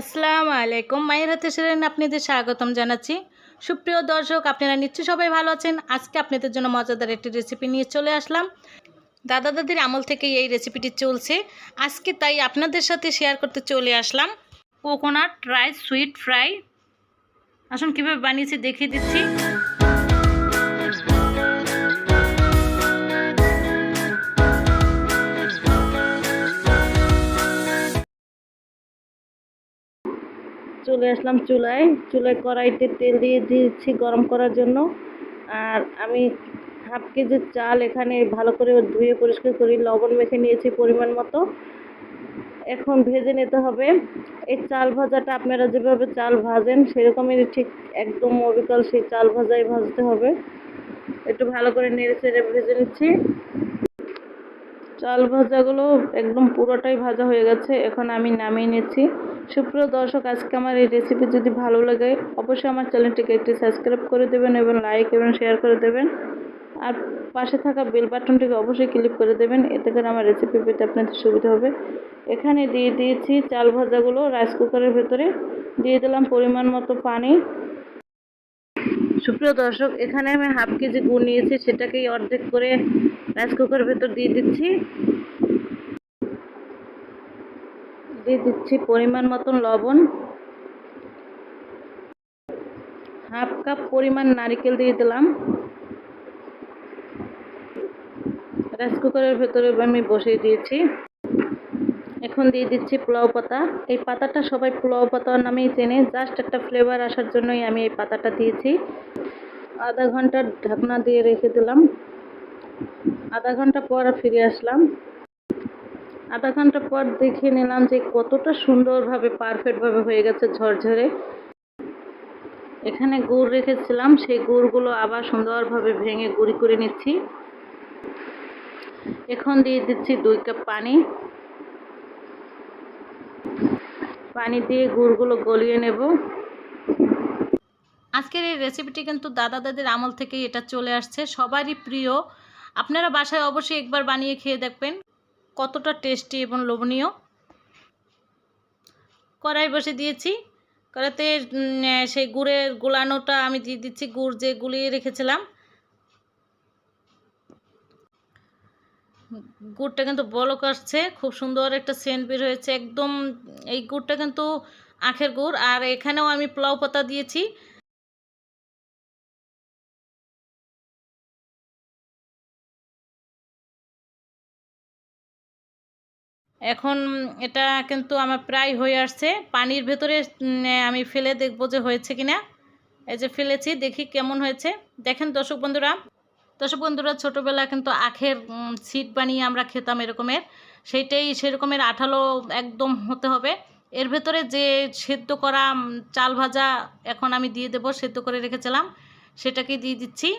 আসসালামু আলাইকুম। মায়ের হাতে সেরেন আপনাদের স্বাগতম জানাচ্ছি। সুপ্রিয় দর্শক, আপনারা নিশ্চয়ই সবাই ভালো আছেন। আজকে আপনাদের জন্য মজাদার একটি রেসিপি নিয়ে চলে আসলাম। দাদা দাদির আমল থেকে এই রেসিপিটি চলছে। আজকে তাই আপনাদের সাথে শেয়ার করতে চলে আসলাম। কোকোনাট রাইস সুইট ফ্রাই আসুন, কীভাবে বানিয়েছি দেখিয়ে দিচ্ছি। চলে আসলাম চুলায়। চুলায় কড়াইতে তেল দিয়ে দিয়েছি গরম করার জন্য। আর আমি হাফ কেজি চাল এখানে ভালো করে ধুয়ে পরিষ্কার করি লবণ মেখে নিয়েছি পরিমাণ মতো। এখন ভেজে নিতে হবে। এই চাল ভাজাটা আপনারা যেভাবে চাল ভাজেন, সেরকমই ঠিক একদম অবিকল সেই চাল ভাজাই ভাজতে হবে। একটু ভালো করে নেড়ে চেড়ে ভেজে নিচ্ছি। চাল ভাজাগুলো একদম পুরোটাই ভাজা হয়ে গেছে। এখন আমি নামিয়ে নিচ্ছি। সুপ্রিয় দর্শক, আজকে আমার এই রেসিপি যদি ভালো লাগে, অবশ্যই আমার চ্যানেলটিকে একটি সাবস্ক্রাইব করে দেবেন এবং লাইক এবং শেয়ার করে দেবেন। আর পাশে থাকা বেল বাটনটিকে অবশ্যই ক্লিক করে দেবেন, এতে করে আমার রেসিপি পেতে আপনাদের সুবিধা হবে। এখানে দিয়ে দিয়েছি চাল ভাজাগুলো রাইস কুকারের ভেতরে। দিয়ে দিলাম পরিমাণ মতো পানি। সুপ্রিয় দর্শক, এখানে আমি হাফ কেজি গুড় নিয়েছি, সেটাকেই অর্ধেক করে রাইস কুকারের ভেতর দিয়ে দিচ্ছি। দিয়ে দিচ্ছি পরিমাণ মতন লবণ। হাফ কাপ পরিমাণ নারকেল দিয়ে দিলাম। রাইস কুকারের ভেতরে আমি বসিয়ে দিয়েছি। এখন দিয়ে দিচ্ছি পোলাও পাতা। এই পাতাটা সবাই পোলাও পাতা নামেই চেনে। জাস্ট একটা ফ্লেভার আসার জন্যই আমি এই পাতাটা দিয়েছি। আধা ঘণ্টা ঢাকনা দিয়ে রেখে দিলাম। আধা ঘণ্টা পর ফিরে আসলাম। আধা ঘণ্টা পর দেখে নিলাম যে কতটা সুন্দরভাবে পারফেক্টভাবে হয়ে গেছে ঝরঝরে। এখানে গুড় রেখেছিলাম। সেই গুড়গুলো আবার সুন্দরভাবে ভেঙে গুঁড়ি করে নিচ্ছি। এখন দিয়ে দিচ্ছি দুই কাপ পানি। পানি দিয়ে গুড়গুলো গলিয়ে নেব। আজকের এই রেসিপিটি কিন্তু দাদা দাদির আমল থেকেই এটা চলে আসছে। সবারই প্রিয়। আপনারা বাসায় অবশ্যই একবার বানিয়ে খেয়ে দেখবেন। কতটা টেস্টি এবং লোভনীয়। কড়াই বসে দিয়েছি। কড়াইতে সেই গুড়ের গুলানোটা আমি দিয়ে দিচ্ছি। গুড় যে গুলিয়ে রেখেছিলাম। গুড়টা কিন্তু বলক আসছে, খুব সুন্দর একটা সেন্ট বের হয়েছে, একদম এই গুড়টা কিন্তু আখের গুড়, আর এখানেও আমি পোলাও পাতা দিয়েছি। এখন এটা কিন্তু আমার প্রায় হয়ে আসছে, পানির ভেতরে আমি ফেলে দেখব যে হয়েছে কিনা। এই যে ফেলেছি, দেখি কেমন হয়েছে। দেখেন দর্শক বন্ধুরা। দর্শক বন্ধুরা, ছোটোবেলা কিন্তু আখের সিট বানিয়ে আমরা খেতাম এরকমের। সেইটাই সেরকমের আঠালো একদম হতে হবে। এর ভেতরে যে সেদ্ধ করা চাল ভাজা এখন আমি দিয়ে দেব, সেদ্ধ করে রেখেছিলাম। সেটাকে দিয়ে দিচ্ছি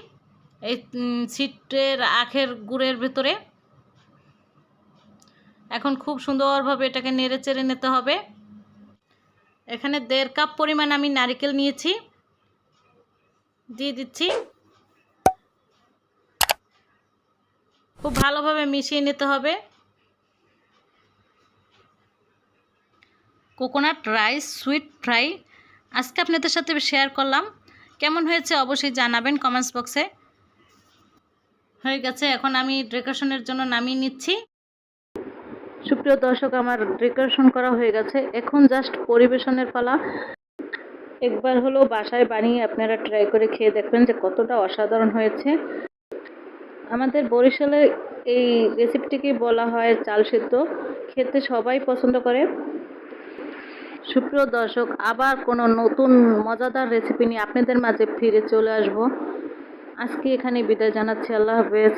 এই সিটের আখের গুড়ের ভেতরে। এখন খুব সুন্দরভাবে এটাকে নেড়ে চেড়ে নিতে হবে। এখানে দেড় কাপ পরিমাণ আমি নারিকেল নিয়েছি। দিয়ে দিচ্ছি। খুব ভালোভাবে মিশিয়ে নিতে হবে। কোকোনাট রাইস, সুইট ফ্রাই, আজকে আপনাদের সাথে শেয়ার করলাম। কেমন হয়েছে অবশ্যই জানাবেন কমেন্টস বক্সে। হয়ে গেছে, এখন আমি ডেকোরেশনের জন্য নামিয়ে নিচ্ছি। সুপ্রিয় দর্শক, আমার ডেকোরেশন করা হয়ে গেছে। এখন জাস্ট পরিবেশনের পালা। একবার হলো বাসায় বানিয়ে আপনারা ট্রাই করে খেয়ে দেখবেন যে কতটা অসাধারণ হয়েছে। আমাদের বরিশালে এই রেসিপিটিকে বলা হয় চাল সেদ্ধ? খেতে সবাই পছন্দ করে। সুপ্রিয় দর্শক, আবার কোনো নতুন মজাদার রেসিপি নিয়ে আপনাদের মাঝে ফিরে চলে আসব। আজকে এখানে বিদায় জানাচ্ছি। আল্লাহ হাফেজ।